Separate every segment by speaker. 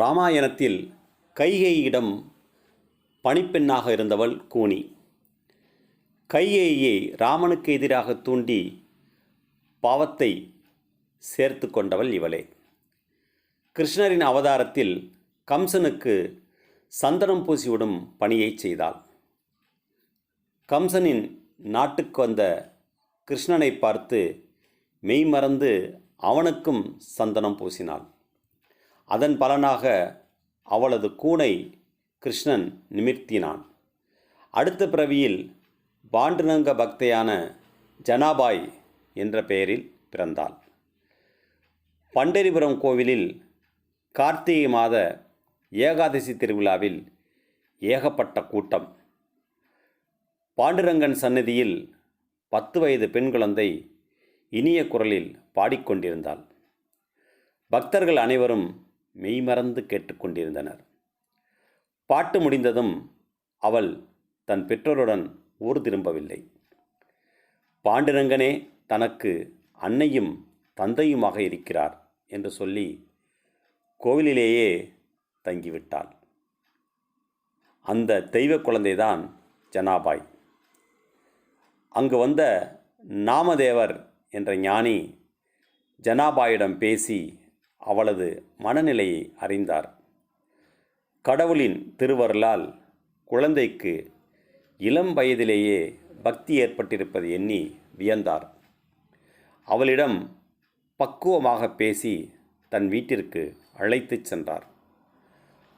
Speaker 1: ராமாயணத்தில் கைகேயிடம் பணிப்பெண்ணாக இருந்தவள் கூனி. கைகேயை ராமனுக்கு எதிராக தூண்டி பாவத்தை சேர்த்து கொண்டவள் இவளே. கிருஷ்ணரின் அவதாரத்தில் கம்சனுக்கு சந்தனம் பூசிவிடும் பணியை செய்தாள். கம்சனின் நாட்டுக்கு வந்த கிருஷ்ணனை பார்த்து மெய்மறந்து அவனுக்கும் சந்தனம் பூசினாள். அதன் பலனாக அவளது கூனை கிருஷ்ணன் நிமிர்த்தினான். அடுத்த பிறவியில் பாண்டுரங்க பக்தையான ஜனாபாய் என்ற பெயரில் பிறந்தாள். பண்டரிபுரம் கோவிலில் கார்த்திகை மாத ஏகாதசி திருவிழாவில் ஏகப்பட்ட கூட்டம். பாண்டுரங்கன் சன்னதியில் பத்து வயது பெண் குழந்தை இனிய குரலில் பாடிக்கொண்டிருந்தாள். பக்தர்கள் அனைவரும் மெய்மறந்து கேட்டுக்கொண்டிருந்தனர். பாட்டு முடிந்ததும் அவள் தன் பெற்றோருடன் ஊர் திரும்பவில்லை. பாண்டுரங்கனே தனக்கு அன்னையும் தந்தையுமாக இருக்கிறார் என்று சொல்லி கோவிலிலேயே தங்கிவிட்டாள். அந்த தெய்வ குழந்தைதான் ஜனாபாய். அங்கு வந்த நாமதேவர் என்ற ஞானி ஜனாபாயிடம் பேசி அவளது மனநிலையை அறிந்தார். கடவுளின் திருவருளால் குழந்தைக்கு இளம் வயதிலேயே பக்தி ஏற்பட்டிருப்பது எண்ணி வியந்தார். அவளிடம் பக்குவமாக பேசி தன் வீட்டிற்கு அழைத்துச் சென்றார்.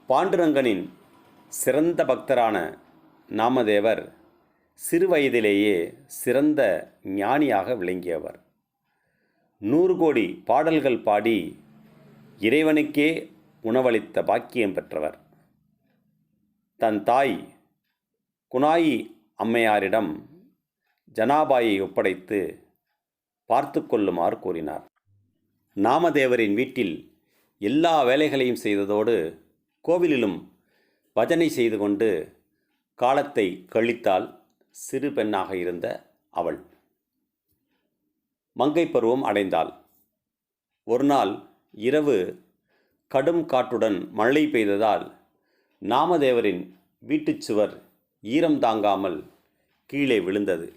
Speaker 1: பாண்டுரங்கனின் சிறந்த பக்தரான நாமதேவர் சிறுவயதிலேயே சிறந்த ஞானியாக விளங்கியவர். நூறு கோடி பாடல்கள் பாடி இறைவனுக்கே உணவளித்த பாக்கியம் பெற்றவர். தன் தாய் குனாயி அம்மையாரிடம் ஜனாபாயை ஒப்படைத்து பார்த்து கொள்ளுமாறு கூறினார். நாமதேவரின் வீட்டில் எல்லா வேலைகளையும் செய்ததோடு கோவிலிலும் பஜனை செய்து கொண்டு காலத்தை கழித்தால் சிறு பெண்ணாக இருந்த அவள். மங்கை பருவம் அடைந்தாள். ஒரு நாள் இரவு கடும் காற்றுடன் மழை பெய்ததால் நாமதேவரின் வீட்டுச் சுவர் ஈரம் தாங்காமல் கீழே விழுந்தது.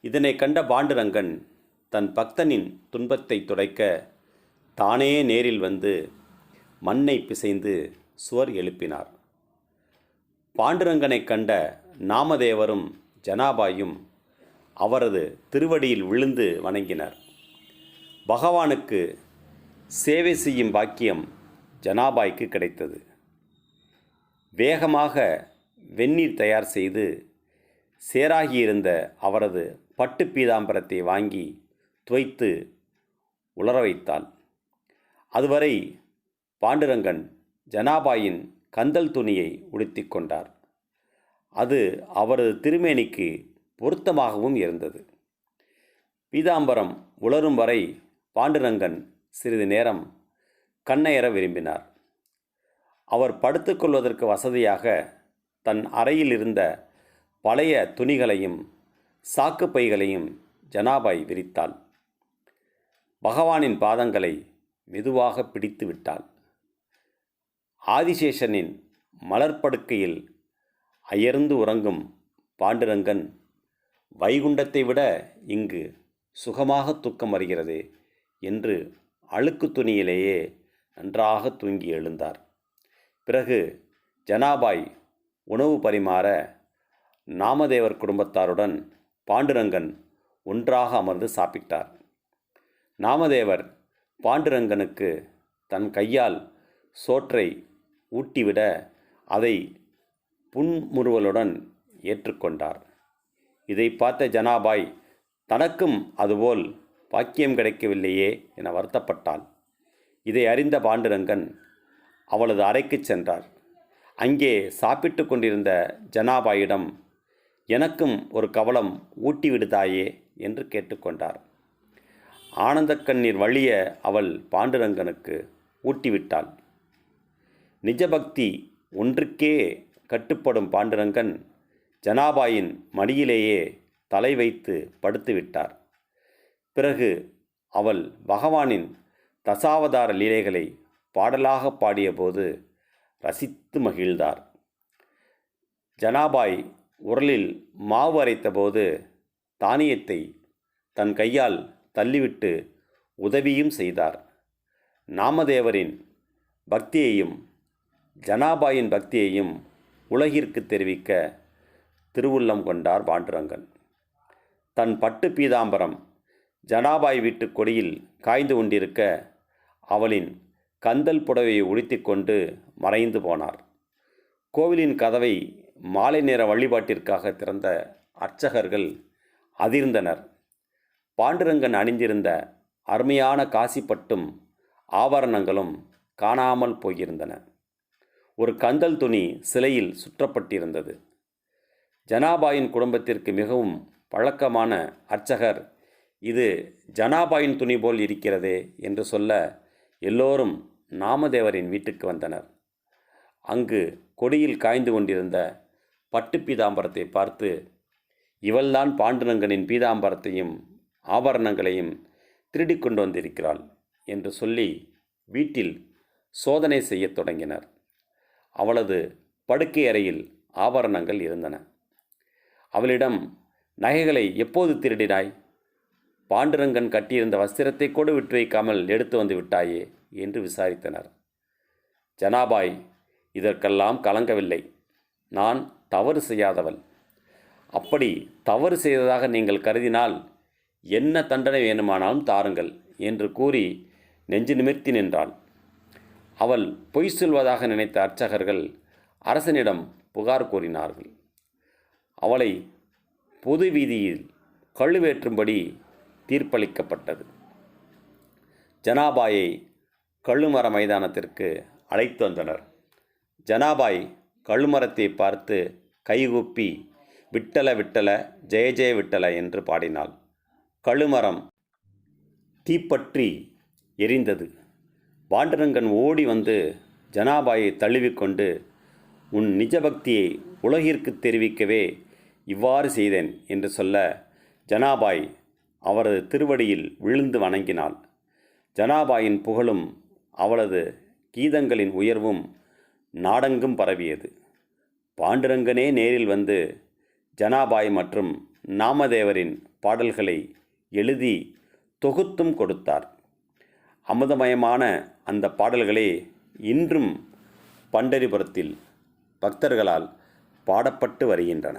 Speaker 1: இதனை கண்ட பாண்டுரங்கன் தன் பக்தனின் துன்பத்தை துடைக்க தானே நேரில் வந்து மண்ணை பிசைந்து சுவர் எழுப்பினார். பாண்டுரங்கனை கண்ட நாமதேவரும் ஜனாபாயும் அவரது திருவடியில் விழுந்து வணங்கினர். பகவானுக்கு சேவை செய்யும் பாக்கியம் ஜனாபாய்க்கு கிடைத்தது. வேகமாக வெந்நீர் தயார் செய்து சேராகியிருந்த அவரது பட்டு பீதாம்பரத்தை வாங்கி துவைத்து உலர வைத்தாள். அதுவரை பாண்டுரங்கன் ஜனாபாயின் கந்தல் துணியை உடுத்தி கொண்டார். அது அவரது திருமேனிக்கு பொருத்தமாகவும் இருந்தது. பீதாம்பரம் உலரும் வரை பாண்டுரங்கன் சிறிது நேரம் கண்ணையற விரும்பினார். அவர் படுத்துக்கொள்வதற்கு வசதியாக தன் அறையில் இருந்த பழைய துணிகளையும் சாக்கு பைகளையும் ஜனாபாய் விரித்தாள். பகவானின் பாதங்களை மெதுவாக பிடித்து விட்டாள். ஆதிசேஷனின் மலர்படுக்கையில் அயர்ந்து உறங்கும் பாண்டுரங்கன் வைகுண்டத்தை விட இங்கு சுகமாக தூக்கம் வருகிறது என்று அழுக்கு துணியிலேயே நன்றாக தூங்கி எழுந்தார். பிறகு ஜனாபாய் உணவு பரிமாற நாமதேவர் குடும்பத்தாருடன் பாண்டுரங்கன் ஒன்றாக அமர்ந்து சாப்பிட்டார். நாமதேவர் பாண்டுரங்கனுக்கு தன் கையால் சோற்றை ஊட்டிவிட அதை புன்முறுவலுடன் ஏற்றுக்கொண்டார். இதை பார்த்த ஜனாபாய் தனக்கும் அதுபோல் பாக்கியம் கிடைக்கவில்லையே என வருத்தப்பட்டான் இதை அறிந்த பாண்டுரங்கன் அவளது அறைக்குச் சென்றார். அங்கே சாப்பிட்டு கொண்டிருந்த ஜனாபாயிடம் எனக்கும் ஒரு கவலம் ஊட்டி விடுதாயே என்று கேட்டுக்கொண்டார் ஆனந்தக்கண்ணீர் வழிய அவள் பாண்டுரங்கனுக்கு ஊட்டிவிட்டாள் நிஜபக்தி ஒன்றுக்கே கட்டுப்படும் பாண்டுரங்கன் ஜனாபாயின் மடியிலேயே தலை வைத்து படுத்துவிட்டார் பிறகு அவள் பகவானின் தசாவதார லீலைகளை பாடலாக பாடியபோது ரசித்து மகிழ்ந்தார். ஜனாபாய் உரலில் மாவு அரைத்தபோது தானியத்தை தன் கையால் தள்ளிவிட்டு உதவியும் செய்தார். நாமதேவரின் பக்தியையும் ஜனாபாயின் பக்தியையும் உலகிற்கு தெரிவிக்க திருவுள்ளம் கொண்டார் பாண்டுரங்கன். தன் பட்டு பீதாம்பரம் ஜனாபாய் வீட்டு கொடியில் காய்ந்து கொண்டிருக்க அவளின் கந்தல் புடவையை உடுத்திக்கொண்டு மறைந்து போனார். கோவிலின் கதவை மாலை நேர வழிபாட்டிற்காக திறந்த அர்ச்சகர்கள் அதிர்ந்தனர். பாண்டுரங்கன் அணிந்திருந்த அருமையான காசிப்பட்டும் ஆபரணங்களும் காணாமல் போயிருந்தன. ஒரு கந்தல் துணி சிலையில் சுற்றப்பட்டிருந்தது. ஜனாபாயின் குடும்பத்திற்கு மிகவும் பழக்கமான அர்ச்சகர் இது ஜனாபாயின் துணி போல் இருக்கிறதே என்று சொல்ல எல்லோரும் நாமதேவரின் வீட்டுக்கு வந்தனர். அங்கு கொடியில் காய்ந்து கொண்டிருந்த பட்டு பீதாம்பரத்தை பார்த்து இவள்தான் பாண்டுரங்கனின் பீதாம்பரத்தையும் ஆபரணங்களையும் திருடி கொண்டு வந்திருக்கிறாள் என்று சொல்லி வீட்டில் சோதனை செய்யத் தொடங்கினர். அவளது படுக்கை அறையில் ஆபரணங்கள் இருந்தன. அவளிடம் நகைகளை எப்போது திருடினாய்? பாண்டுரங்கன் கட்டியிருந்த வஸ்திரத்தை கூட விட்டு வைக்காமல் எடுத்து வந்து விட்டாயே என்று விசாரித்தனர். ஜனாபாய் இதற்கெல்லாம் கலங்கவில்லை. நான் தவறு செய்யாதவள். அப்படி தவறு செய்ததாக நீங்கள் கருதினால் என்ன தண்டனை வேணுமானாலும் தாருங்கள் என்று கூறி நெஞ்சு நிமிர்த்தி நின்றாள். அவள் பொய் சொல்வதாக நினைத்த அர்ச்சகர்கள் அரசனிடம் புகார் கூறினார்கள். அவளை பொது வீதியில் கழுவேற்றும்படி தீர்ப்பளிக்கப்பட்டது. ஜனாபாயை கழுமர மைதானத்திற்கு அழைத்து வந்தனர். ஜனாபாய் கழுமரத்தை பார்த்து கைகூப்பி விட்டல விட்டல ஜெய ஜெய விட்டல என்று பாடினாள். கழுமரம் தீப்பற்றி எரிந்தது. பாண்டரங்கன் ஓடி வந்து ஜனாபாயை தழுவிக்கொண்டு உன் நிஜபக்தியை உலகிற்கு தெரிவிக்கவே இவ்வாறு செய்தேன் என்று சொல்ல ஜனாபாய் அவரது திருவடியில் விழுந்து வணங்கினாள். ஜனாபாயின் புகழும் அவளது கீதங்களின் உயர்வும் நாடெங்கும் பரவியது. பாண்டுரங்கனே நேரில் வந்து ஜனாபாய் மற்றும் நாமதேவரின் பாடல்களை எழுதி தொகுத்தும் கொடுத்தார். அமுதமயமான அந்த பாடல்களே இன்றும் பண்டரிபுரத்தில் பக்தர்களால் பாடப்பட்டு வருகின்றன.